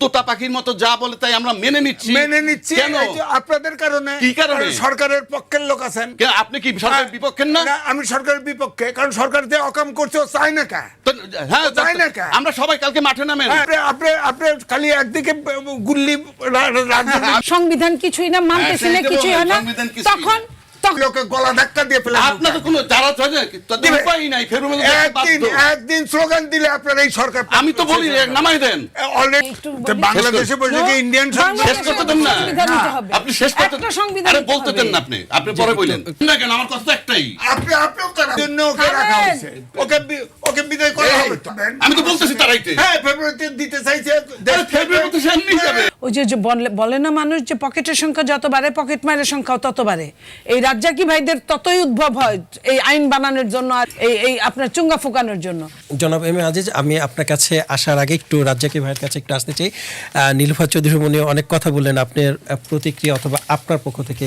তোতা পাখির মতো যা বলে তাই আমরা মেনে নিচ্ছি। মেনে নিচ্ছি। কেন? আপনাদের কারণে কি কারণে? সরকারের পক্ষের লোক আছেন। আপনি কি সরকারের বিপক্ষের না? আমি সরকারের বিপক্ষে কারণ সরকার যে অকাম করছে ও চায় না কা? হ্যাঁ তাই না কা? আমরা সবাই কালকে মাঠে নামেন আপনি আপনি খালি একদিকে গুল্লি সংবিধান কিছুই না মানতেছি না হ্যাঁ, কিছুই হয় না। তখন তখন লোকে গলা ধাক্কা দিয়ে ফেলে আপনার কোনো যারা থাকে তাদের উপায় নাই ফেরুল একদিন একদিন স্লোগান দিলে আপনার এই সরকার আমি তো বলি নামাই দেন। অলরেডি বাংলাদেশে বসে কি ইন্ডিয়ান শেষ করতে দেন না। সংবিধান নিতে হবে। আপনি শেষ করতে আরে বলতে দেন না আপনি আপনি পরে বললেন। না কেন আমার কথা একটাই। আপনি আপনিও কারা জন্য ওকে রাখা হয়েছে। ওকে ওকে বিদায় করা হবে আমি তো বলতেছি তারাইতে। হ্যাঁ ফেব্রুয়ারিতে দিতে চাইছে। ফেব্রুয়ারি তো সে যাবে। ওই যে যে বলে- বলে না মানুষ যে পকেটের সংখ্যা যত বাড়ে পকেট মারের সংখ্যাও তত বাড়ে। এই রাজ্জাকি ভাইদের ততই উদ্ভব হয় এই আইন বানানোর জন্য আর এই এই আপনার চুঙ্গা ফুকানোর জন্য। জনাব এম আজিজ আমি আপনার কাছে আসার আগে একটু রাজ্জাকি ভাইয়ের কাছে একটু আসতে চাই। নীলুফা চৌধুরী মনি অনেক কথা বললেন আপনার প্রতিক্রিয়া অথবা আপনার পক্ষ থেকে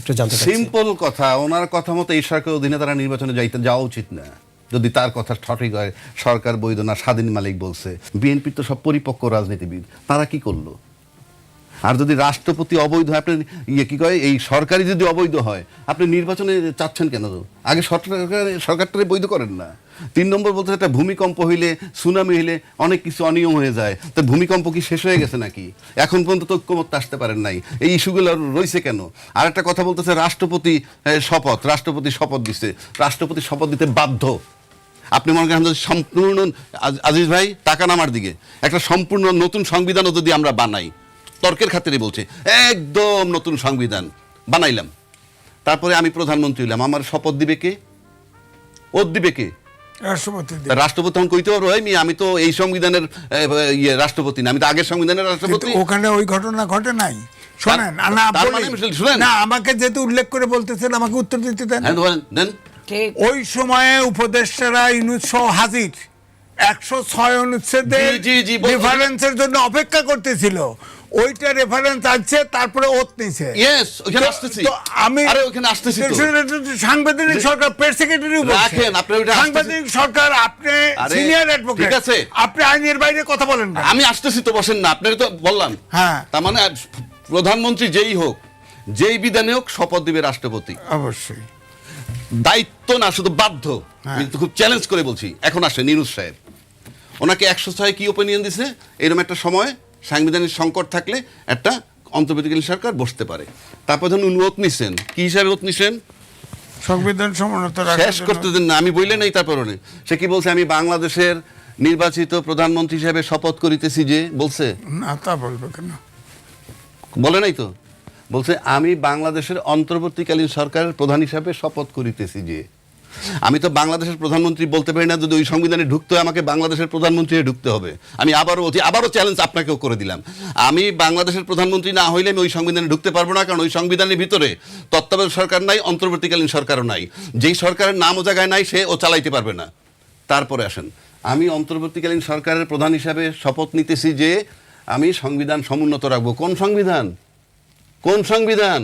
একটু জানতে সিম্পল কথা ওনার কথা মতো এই অধীনে তারা নির্বাচনে যাইতে যাওয়া উচিত না। যদি তার কথা সঠিক হয় সরকার বৈধ না স্বাধীন মালিক বলছে। বিএনপি তো সব পরিপক্ক রাজনীতিবিদ তারা কি করল? আর যদি রাষ্ট্রপতি অবৈধ আপনি ইয়ে কি কয়, এই সরকারি যদি অবৈধ হয়, আপনি নির্বাচনে চাচ্ছেন কেন আগে সরকার, সরকারটারে বৈধ করেন না। তিন নম্বর বলতে একটা ভূমিকম্প হইলে, সুনামি হইলে অনেক কিছু অনিয়ম হয়ে যায়। তো ভূমিকম্প কি শেষ হয়ে গেছে নাকি? এখন পর্যন্ত তো ঐক্যমত্য আসতে পারেন নাই। এই ইস্যুগুলো রয়েছে কেন? আর একটা কথা বলতেছে, রাষ্ট্রপতি শপথ রাষ্ট্রপতি শপথ দিচ্ছে রাষ্ট্রপতি শপথ দিতে বাধ্য। আপনি মনে করেন সম্পূর্ণ, আজ- আজিজ ভাই, টাকা নামার দিকে। একটা সম্পূর্ণ নতুন সংবিধানও যদি আমরা বানাই তর্কের খাতিরে বলছে একদম নতুন সংবিধান বানাইলাম। তারপরে আমি প্রধানমন্ত্রী হইলাম আমার শপথ দিবে কে? ওর দিবে কে? রাষ্ট্রপতি রাষ্ট্রপতি তখন কইতে পারব "এই আমি তো এই সংবিধানের ইয়ে রাষ্ট্রপতি না আমি তো আগের সংবিধানের রাষ্ট্রপতি। ওখানে ওই ঘটনা ঘটে নাই। শোনেন না। মানে মিশেল, শুনেন। না আমাকে যেহেতু উল্লেখ করে বলতেছেন আমাকে উত্তর দিতে দেন। হ্যাঁ দেন। ওই সময়ে উপদেষ্টারা ইউনুস সহ হাজির। একশো ছয় অনুচ্ছেদে জি, জি, জি, জন্য অপেক্ষা করতেছিল। ওইটা রেফারেন্স আছে তারপরে ওত নিছে। ইয়েস ওখানে আসতেছি। তো আমি আরে ওখানে আসতেছি তো। সাংবিধানিক সরকার প্রেস সেক্রেটারি রাখেন, আপনি সাংবিধানিক সরকার আপনি সিনিয়র অ্যাডভোকেট ঠিক আছে। আপনি আইনের বাইরে কথা বলেন না। আমি আসতেছি তো বসেন না তো বললাম। হ্যাঁ। তার মানে প্রধানমন্ত্রী যেই হোক যেই বিধানে হোক শপথ দিবে রাষ্ট্রপতি। অবশ্যই। দায়িত্ব না শুধু বাধ্য। হ্যাঁ। আমি তো খুব চ্যালেঞ্জ করে বলছি। এখন আসে নিরুজ সাহেব। ওনাকে একশো ছয় কি ওপিনিয়ন দিছে? এরকম একটা সময় সাংবিধানিক সংকট থাকলে একটা অন্তর্বর্তীকালীন সরকার বসতে পারে। তারপর ধরুন উনি ওত নিছেন। কি হিসাবে ওত নিছেন? সংবিধান সমুন্নত শেষ করতে দিন না আমি বললে নেই তারপর। সে কি বলছে? আমি বাংলাদেশের নির্বাচিত প্রধানমন্ত্রী হিসেবে শপথ করিতেছি যে বলছে? না তা বলবে কেন? বলে নাই তো। বলছে আমি বাংলাদেশের অন্তর্বর্তীকালীন সরকারের প্রধান হিসাবে শপথ করিতেছি যে আমি তো বাংলাদেশের প্রধানমন্ত্রী বলতে পারি না, যদি ওই সংবিধানে ঢুকতে হয়, আমাকে বাংলাদেশের প্রধানমন্ত্রী ঢুকতে হবে। আমি আবারও বলছি, আবারও চ্যালেঞ্জ আপনাকেও করে দিলাম। আমি বাংলাদেশের প্রধানমন্ত্রী না হইলে আমি ওই সংবিধানে ঢুকতে পারব না, কারণ ওই সংবিধানের ভিতরে তত্ত্বাবধায়ক সরকার নাই, অন্তর্বর্তীকালীন সরকারও নাই। যেই সরকারের নাম ও জায়গায় নাই, সে ও চালাইতে পারবে না। তারপরে আসেন। আমি অন্তর্বর্তীকালীন সরকারের প্রধান হিসাবে শপথ নিতেছি যে, আমি সংবিধান সমুন্নত রাখব। কোন সংবিধান? কোন সংবিধান?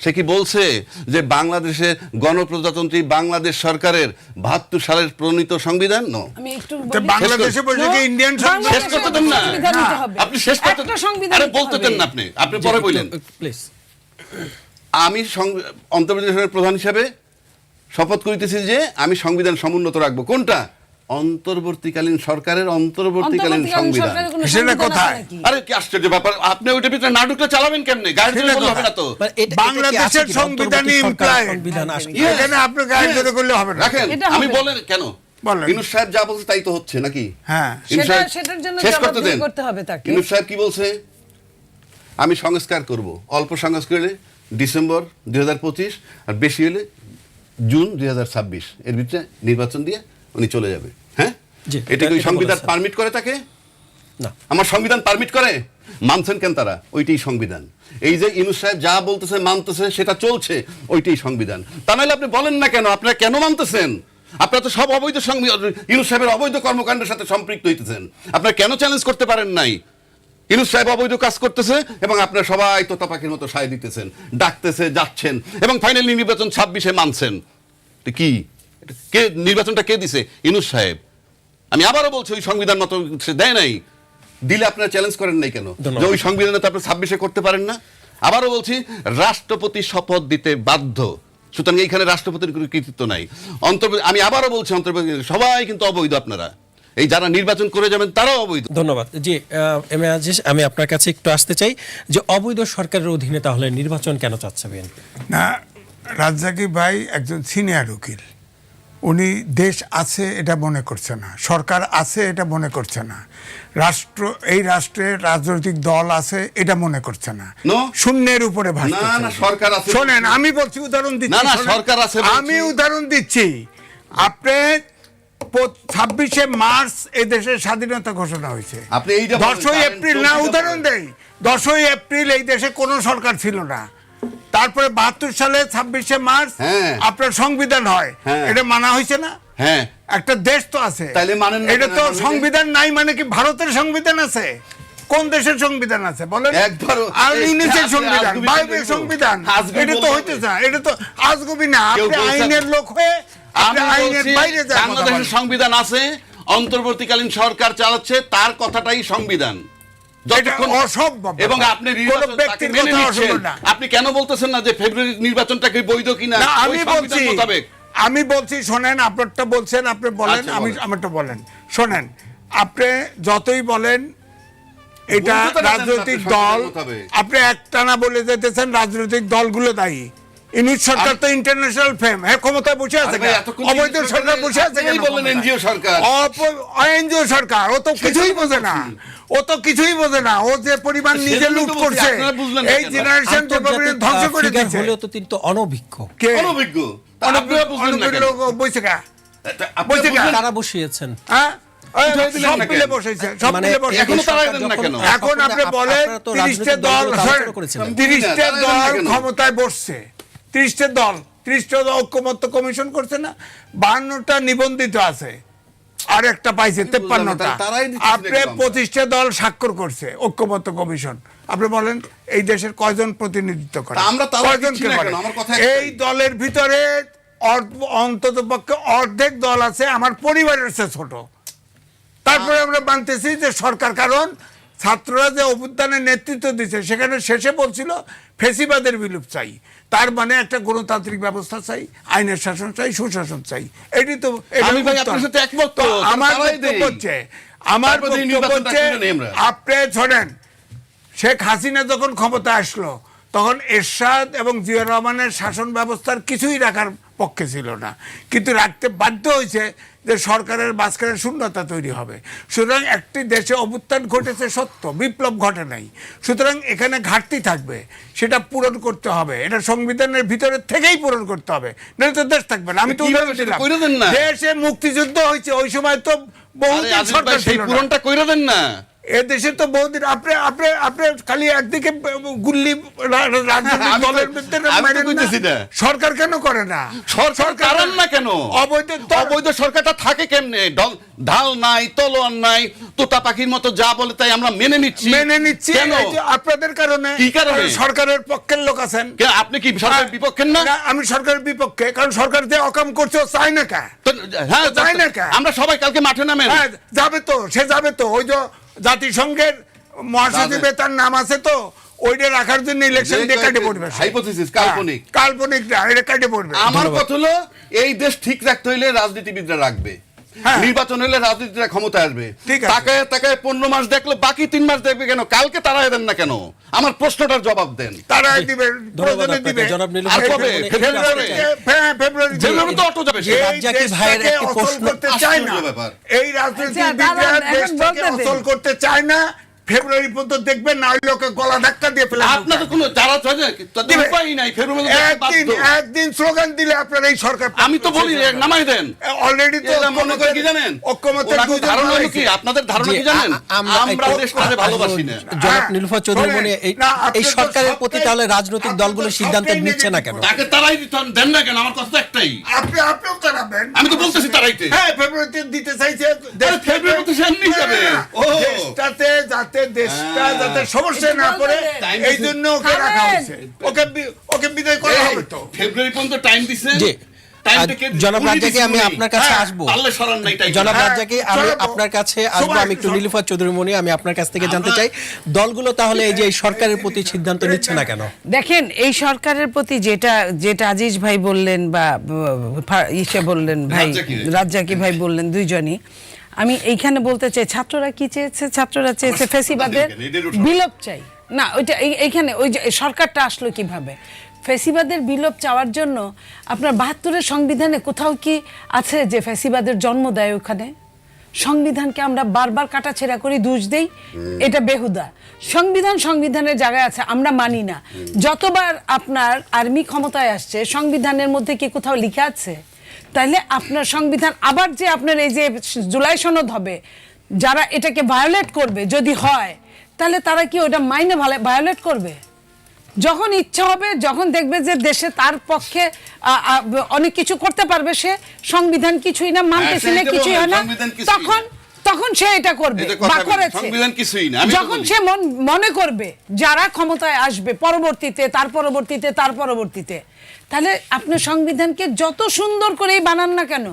সে কি বলছে যে বাংলাদেশে গণপ্রজাতন্ত্রী বাংলাদেশ সরকারের বাহাত্তর সালের প্রণীত সংবিধান? নো আমি একটু বাংলাদেশে বসে কি ইন্ডিয়ান শেষ করতে দেন না। আপনি শেষ করতে একটা আরে বলতে দেন না আপনি। আপনি পরে বললেন। প্লিজ আমি সং- অন্তর্বর্তী প্রধান হিসাবে শপথ করিতেছি যে আমি সংবিধান সমুন্নত রাখব। কোনটা? অন্তর্বর্তীকালীন সরকারের অন্তর্বর্তীকালীন সংবিধান। সেটা কোথায়? আরে কি আশ্চর্য ব্যাপার আপনি ওইটার ভিতরে না ঢুকলে চালাবেন কেমনে? গাড়ি চলে হবে না তো। মানে বাংলাদেশের? সংবিধানে এখানে আপনি Yes. করলে হবে না। রাখেন আমি। বলেন কেন? ইনুস সাহেব যা বলছে তাই তো হচ্ছে নাকি? হ্যাঁ। ইনুস সেটা- সাহেব- সেটার জন্য শেষ করতে দেন। করতে হবে তাকে। ইনুস সাহেব কি বলছে? আমি সংস্কার করব। অল্প সংস্কার ডিসেম্বর দুই হাজার পঁচিশ আর বেশি হলে জুন দুই হাজার ছাব্বিশ। এর ভিতরে নির্বাচন দিয়ে উনি চলে যাবে হ্যাঁ? এটা কি সংবিধান পারমিট করে তাকে? না। আমার সংবিধান পারমিট করে? মানছেন কেন তারা? ওইটাই সংবিধান। এই যে ইনুস সাহেব যা বলতেছে মানতেছে সেটা চলছে ওইটাই সংবিধান। তা নাহলে আপনি বলেন না কেন? আপনারা কেন মানতেছেন? আপনারা তো সব অবৈধ ইনুস সাহেবের অবৈধ কর্মকাণ্ডের সাথে সম্পৃক্ত হইতেছেন। আপনারা কেন চ্যালেঞ্জ করতে পারেন নাই? ইনুস সাহেব অবৈধ কাজ করতেছে এবং আপনারা সবাই তোতা পাখির মতো সায় দিতেছেন ডাকতেছে যাচ্ছেন এবং ফাইনালি নির্বাচন ছাব্বিশে মানছেন। কি? কে নির্বাচনটা কে দিছে? ইনুস সাহেব। আমি আবারও বলছি ওই সংবিধান মতো সে দেয় নাই। দিলে আপনারা চ্যালেঞ্জ করেন নাই কেন? যে ওই সংবিধানে তো আপনি ছাব্বিশে করতে পারেন না। আবারও বলছি রাষ্ট্রপতি শপথ দিতে বাধ্য। সুতরাং এইখানে রাষ্ট্রপতির কোনো কৃতিত্ব নাই। অন্তর্ব আমি আবারও বলছি অন্তর্বর্তী সবাই কিন্তু অবৈধ আপনারা। এই যারা নির্বাচন করে যাবেন তারাও অবৈধ। ধন্যবাদ। জি আহ, এম এ আজিজ আমি আপনার কাছে একটু আসতে চাই যে অবৈধ সরকারের অধীনে তাহলে নির্বাচন কেন চাচ্ছে না রাজ্জাকি ভাই একজন সিনিয়র উকিল। উনি দেশ আছে এটা মনে করছে না সরকার আছে এটা মনে করছে না রাষ্ট্র এই রাষ্ট্রের রাজনৈতিক দল আছে এটা মনে করছে না শূন্যের উপরে সরকার আছে শোনেন আমি বলছি উদাহরণ দিচ্ছি না, সরকার আছে আমি উদাহরণ দিচ্ছি আপনি ছাব্বিশে মার্চ এই দেশের স্বাধীনতা ঘোষণা হয়েছে। দশই এপ্রিল না উদাহরণ। দেই দশই এপ্রিল এই দেশে কোনো সরকার ছিল না তারপরে বাহাত্তর সালে ছাব্বিশে মার্চ হ্যাঁ। আপনার সংবিধান হয়। হ্যাঁ। এটা মানা হয়েছে না? হ্যাঁ। একটা দেশ তো আছে। এটা তো সংবিধান নাই মানে কি ভারতের সংবিধান আছে? কোন দেশের সংবিধান আছে? বলেন। আর ইউনিসের সংবিধান বাইবেল সংবিধান। এটা তো। হইতেছে না। এটা তো আজগুবি না। আপনি আইনের লোক হয়ে আপনি আইনের বাইরে কথা বাংলাদেশের সংবিধান আছে অন্তর্বর্তীকালীন সরকার চালাচ্ছে তার কথাটাই সংবিধান। অসম্ভব এবং আপনি কোনো। আপনি বলতেছেন না যে ফেব্রুয়ারি বৈধ কিনা? আমি বলছি আমি বলছি শোনেন আপনারটা বলছেন আপনি বলেন আচ্ছা, আমি আমারটা বলেন। শোনেন আপনি যতই বলেন এটা রাজনৈতিক দল আপনি একটানা বলে যেতেছেন রাজনৈতিক দলগুলো দায়ী। ইনুজ সরকার তো ইন্টারন্যাশনাল ফেম হ্যাঁ ক্ষমতায় বসে আছে অবৈধ সরকার বসে আছে বললেন ক্ষমতায়? সরকার। এনজিও সরকার ও তো কিছুই বোঝে না। ও তো কিছুই বোঝে না। ও যে পরিমাণ নিজে লুট করছে আপনারা বুঝলেন না এই জেনারেশন ধ্বংস করে দিচ্ছে হলেও তো তিনি তো অনভিজ্ঞ। কে? অনভিজ্ঞ। তা আপনারা বুঝলেন না কেন? বইছে কা? তা আপনারা বলছে বুঝলেন না? কারা বসিয়েছেন হ্যাঁ মানে এখনও তাড়াই দেন না যখন- কেন? এখন আপনি বলেন তিরিশটা দল। তিরিশটা দল ক্ষমতায় বসছে। তিরিশটা দল তিরিশটা দল ঐক্যমত্য কমিশন করছে না বান্নটা নিবন্ধিত আছে। আর একটা পাইছে তেপ্পান্নটা। আপনি পঁচিশটা দল স্বাক্ষর করছে ঐক্যমত্য কমিশন। আপনি বলেন এই দেশের কয়জন প্রতিনিধিত্ব করে? কয়জনকে এই দলের ভিতরে অন্তত পক্ষে অর্ধেক দল আছে আমার পরিবারের চেয়ে ছোট। তারপরে আমরা মানতেছি যে সরকার কারণ ছাত্ররা যে অভ্যুত্থানের নেতৃত্ব দিচ্ছে সেখানে শেষে বলছিল ফেসিবাদের বিলুপ চাই। তার মানে একটা গণতান্ত্রিক ব্যবস্থা চাই আইনের শাসন চাই সুশাসন চাই। এটি তো আমার বক্তব্য হচ্ছে আমার বক্তব্য হচ্ছে। আপনি শোনেন শেখ হাসিনা যখন ক্ষমতা আসলো তখন এরশাদ এবং জিয়া রহমানের শাসন ব্যবস্থার কিছুই রাখার পক্ষে ছিল না। কিন্তু রাখতে বাধ্য হয়েছে যে সরকারের মাঝখানে শূন্যতা তৈরি হবে। সুতরাং একটি দেশে অভ্যুত্থান ঘটেছে সত্য বিপ্লব ঘটে নাই। সুতরাং এখানে ঘাটতি থাকবে সেটা পূরণ করতে হবে। এটা সংবিধানের ভিতরে থেকেই পূরণ করতে হবে। নাহলে তো দেশ থাকবে না। আমি তো উদাহরণ দিলাম? দেশে মুক্তিযুদ্ধ হয়েছে ওই সময় তো বহুদিন ভাই, সরকার সেই পূরণটা কইরা দেন না। এ দেশে তো বহুদিন আপনি আপনি আপনি খালি একদিকে গুল্লি দলের ভিতরে। সরকার কেন করে না? সরকার কারণ না কেন? অবৈধ অবৈধ সরকারটা থাকে কেমনে? ঢল- নাই তলোয়ার নাই তোতা পাখির মতো যা বলে তাই আমরা মেনে নিচ্ছি। মেনে নিচ্ছি। আপনাদের কারণে কি কারণে? সরকারের পক্ষের লোক আছেন। আপনি কি সরকারের বিপক্ষের না? আমি সরকারের বিপক্ষে কারণ সরকার যে অকাম করছে ও চায় না কা? হ্যাঁ যায় না কা? আমরা সবাই কালকে মাঠে নামে হ্যাঁ যাবে তো সে যাবে তো। ওই যে জাতিসংঘের মহাসচিবে তার নাম আছে তো ওইটা রাখার জন্য ইলেকশন দিয়ে কাটে পড়বে হাইপোথিসিস কাল্পনিক। হ্যাঁ, কাল্পনিক না এটা কাটে পড়বে আমার কথা হলো এই দেশ ঠিক রাখতে হইলে রাজনীতিবিদরা রাখবে। নির্বাচন হলে রাজনীতিটা ক্ষমতা আসবে। তাকায় তাকায় পনেরো মাস দেখলে বাকি তিন মাস দেখবে কেন? কালকে তারা দেন না কেন? আমার প্রশ্নটার জবাব দেন। তারা দিবে আর কবে? ফেব্রুয়ারি? আসতে হ্যাঁ, ফেব্রুয়ারি তো অটো যাবে এই রাজ্জাকি ভাইয়ের দেশটাকে প্রশ্ন- করতে চায় না। এই রাজনীতিবিদরা আচ্ছা। অচল করতে চায় না। ফেব্রুয়ারি পর্যন্ত দেখবেন না ওই লোকে গলা ধাক্কা দিয়ে ফেলে আপনাদের কোনো যারা দিবে। নাই ফেব্রুয়ারি মধ্যে একদিন একদিন স্লোগান দিলে আপনার এই সরকার আমি তো বলি নামাই দেন। অলরেডি তো মনে করে কি জানেন? ঐক্যমত্যের দুজন ধারণা কি? আপনাদের ধারণা কি জানেন? আমরা দেশটাকে ভালোবাসি না। জনাব হ্যাঁ, নীলুফার চৌধুরী মনে এই এই সরকারের প্রতি তাহলে রাজনৈতিক দলগুলো সিদ্ধান্ত নিচ্ছে না কেন? তাকে তারাই দিতেন দেন না কেন? আমার কথা তো একটাই। আপনি আপনিও জানাবেন আমি তো বলতেছি তারাইতে। হ্যাঁ ফেব্রুয়ারিতে দিতে চাইছে। আরে ফেব্রুয়ারিতে যাবে। ও। দেশটাতে যাতে দেশটা হ্যাঁ। যাতে সমস্যা না পড়ে এই জন্য ওকে রাখা হয়েছে ওকে ওকে বিদায় করা হবে তো ফেব্রুয়ারি পর্যন্ত টাইম দিছে জি জনাব রাজ্জাকে আমি আপনার কাছে হ্যাঁ, আসব। জনাব হ্যাঁ, রাজ্জাকে আমি আপনার কাছে আসব আমি একটু একটু চৌধুরী মনি আমি আপনার কাছ থেকে জানতে চাই দলগুলো তাহলে এই যে এই সরকারের প্রতি সিদ্ধান্ত নিচ্ছে না কেন দেখেন এই সরকারের প্রতি যেটা যেটা আজিজ ভাই বললেন বা ইসে বললেন ভাই। রাজ্জাকি ভাই বললেন দুইজনই আমি এইখানে বলতে চাই ছাত্ররা কি চেয়েছে? ছাত্ররা চেয়েছে ফেসিবাদের বিলোপ চাই। না ওইটা এই- এইখানে ওই যে সরকারটা আসলো কীভাবে? ফেসিবাদের বিলোপ চাওয়ার জন্য আপনার বাহাত্তরের সংবিধানে কোথাও কি আছে যে ফেসিবাদের জন্ম দেয় ওখানে? সংবিধানকে আমরা বারবার কাটাছেড়া করি দোষ দেই এটা বেহুদা। সংবিধান সংবিধানের জায়গায় আছে আমরা মানি না। যতবার আপনার আর্মি ক্ষমতায় আসছে সংবিধানের মধ্যে কি কোথাও লিখা আছে? তাইলে আপনার সংবিধান আবার যে আপনার এই যে জুলাই সনদ হবে যারা এটাকে ভায়োলেট করবে যদি হয় তাহলে তারা কি ওটা মাইনে ভায়োলেট করবে? যখন ইচ্ছা হবে যখন দেখবে যে দেশে তার পক্ষে অনেক কিছু করতে পারবে সে সংবিধান কিছুই না মানতেছে না কিছুই হয় না তখন তখন সে এটা করবে বা করেছে। যখন সে মন মনে করবে যারা ক্ষমতায় আসবে পরবর্তীতে তার পরবর্তীতে তার পরবর্তীতে তাহলে আপনি সংবিধানকে যত সুন্দর করেই বানান না কেন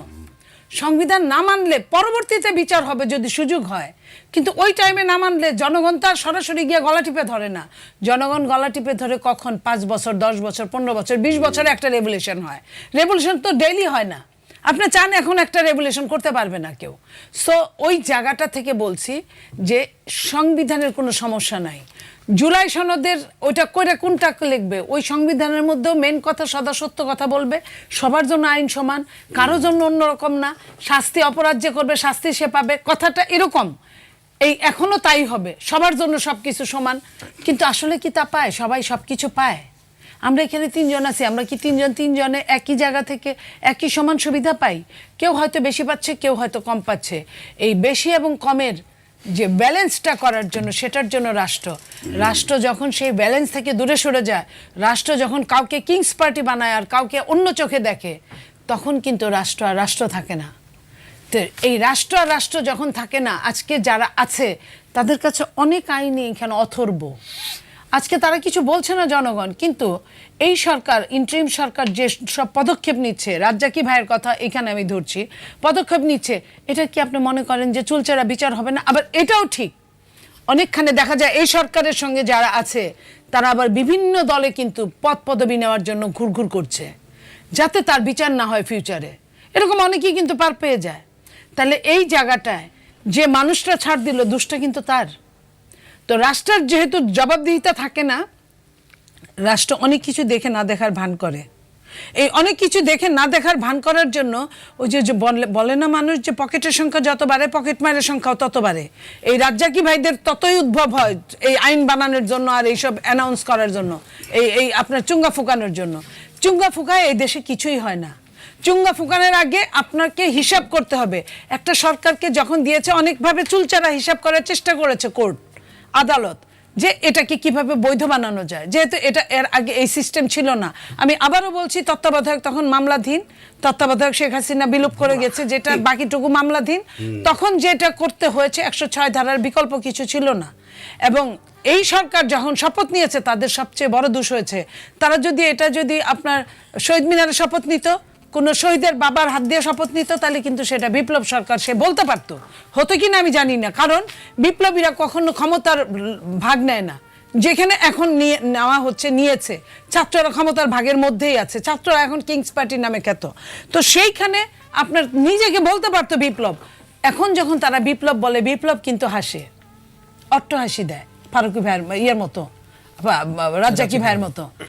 সংবিধান না মানলে পরবর্তীতে বিচার হবে যদি সুযোগ হয়। কিন্তু ওই টাইমে না মানলে জনগণ তার সরাসরি গিয়ে গলা টিপে ধরে না। জনগণ গলা টিপে ধরে কখন? পাঁচ বছর দশ বছর পনেরো বছর বিশ বছরে একটা রেভলিউশন হয়। রেভলিউশন তো ডেইলি হয় না। আপনি চান এখন একটা রেগুলেশন করতে পারবে না কেউ। সো ওই জায়গাটা থেকে বলছি যে সংবিধানের কোনো সমস্যা নাই। জুলাই সনদের ওইটা করে কোনটা লিখবে? ওই সংবিধানের মধ্যেও মেন কথা সদা সত্য কথা বলবে। সবার জন্য আইন সমান কারোর জন্য অন্যরকম না। শাস্তি অপরাধ যে করবে, শাস্তি সে পাবে। কথাটা এরকম। এই এখনও তাই হবে। সবার জন্য সব কিছু সমান। কিন্তু আসলে কি তা পায়? সবাই সব কিছু পায়। আমরা এখানে তিনজন আছি, আমরা কি তিনজন তিনজনে একই জায়গা থেকে একই সমান সুবিধা পাই? কেউ হয়তো বেশি পাচ্ছে, কেউ হয়তো কম পাচ্ছে। এই বেশি এবং কমের যে ব্যালেন্সটা করার জন্য, সেটার জন্য রাষ্ট্র। রাষ্ট্র যখন সেই ব্যালেন্স থেকে দূরে সরে যায়, রাষ্ট্র যখন কাউকে কিংস পার্টি বানায় আর কাউকে অন্য চোখে দেখে, তখন কিন্তু রাষ্ট্র আর রাষ্ট্র থাকে না। তো এই রাষ্ট্র আর রাষ্ট্র যখন থাকে না, আজকে যারা আছে, তাদের কাছে অনেক আইনি এখানে অথর্ব। আজকে তারা কিছু বলছে না জনগণ, কিন্তু এই সরকার ইন্টারিম সরকার যে সব পদক্ষেপ নিচ্ছে, রাজ্জাকি ভাইয়ের কথা এখানে আমি ধরছি, পদক্ষেপ নিচ্ছে, এটা কি আপনি মনে করেন যে চুলচেরা বিচার হবে না? আবার এটাও ঠিক, অনেকখানে দেখা যায় এই সরকারের সঙ্গে যারা আছে, তারা আবার বিভিন্ন দলে কিন্তু পদ পদবি নেওয়ার জন্য ঘুরঘুর করছে, যাতে তার বিচার না হয় ফিউচারে এরকম অনেকেই কিন্তু পার পেয়ে যায়। তাহলে এই জায়গাটায় যে মানুষটা ছাড় দিল, দুষ্টা কিন্তু তার। তো রাষ্ট্রের যেহেতু জবাবদিহিতা থাকে না, রাষ্ট্র অনেক কিছু দেখে না দেখার ভান করে। এই অনেক কিছু দেখে না দেখার ভান করার জন্য ওই যে বলে না মানুষ যে পকেটের সংখ্যা যত বাড়ে, পকেট মারের সংখ্যাও তত বাড়ে। এই রাজ্জাকি ভাইদের ততই উদ্ভব হয় এই আইন বানানোর জন্য আর এইসব অ্যানাউন্স করার জন্য, এই এই আপনার চুঙ্গা ফুকানোর জন্য। চুঙ্গা ফুকায় এই দেশে কিছুই হয় না। চুঙ্গা ফুকানোর আগে আপনাকে হিসাব করতে হবে। একটা সরকারকে যখন দিয়েছে, অনেকভাবে চুলচারা হিসাব করার চেষ্টা করেছে কোর্ট। আদালত যে এটাকে কীভাবে বৈধ বানানো যায়। যেহেতু এটা এর আগে এই সিস্টেম ছিল না। আমি আবারও বলছি তত্ত্বাবধায়ক তখন মামলাধীন। তত্ত্বাবধায়ক শেখ হাসিনা বিলোপ করে গেছে যেটা বাকিটুকু মামলাধীন। তখন যেটা করতে হয়েছে একশো ছয় ধারার বিকল্প কিছু ছিল না। এবং এই সরকার যখন শপথ নিয়েছে তাদের সবচেয়ে বড় দোষ হয়েছে তারা যদি এটা যদি আপনার শহীদ মিনারে শপথ নিত কোন শহীদের বাবার হাত দিয়ে শপথ নিত তাহলে কিন্তু সেটা বিপ্লব সরকার সে বলতে পারতো। হতো কিনা আমি জানি না কারণ বিপ্লবীরা কখনো ক্ষমতার ভাগ নেয় না। যেখানে এখন নিয়ে নেওয়া হচ্ছে নিয়েছে ছাত্ররা ক্ষমতার ভাগের মধ্যেই আছে ছাত্ররা এখন কিংস পার্টির নামে খ্যাত। তো সেইখানে আপনার নিজেকে বলতে পারতো বিপ্লব। এখন যখন তারা বিপ্লব বলে বিপ্লব কিন্তু হাসে। অট্ট হাসি দেয় ফারুকি ভাইয়ের ইয়ের মতো রাজ্জাকি ভাইয়ের মতো।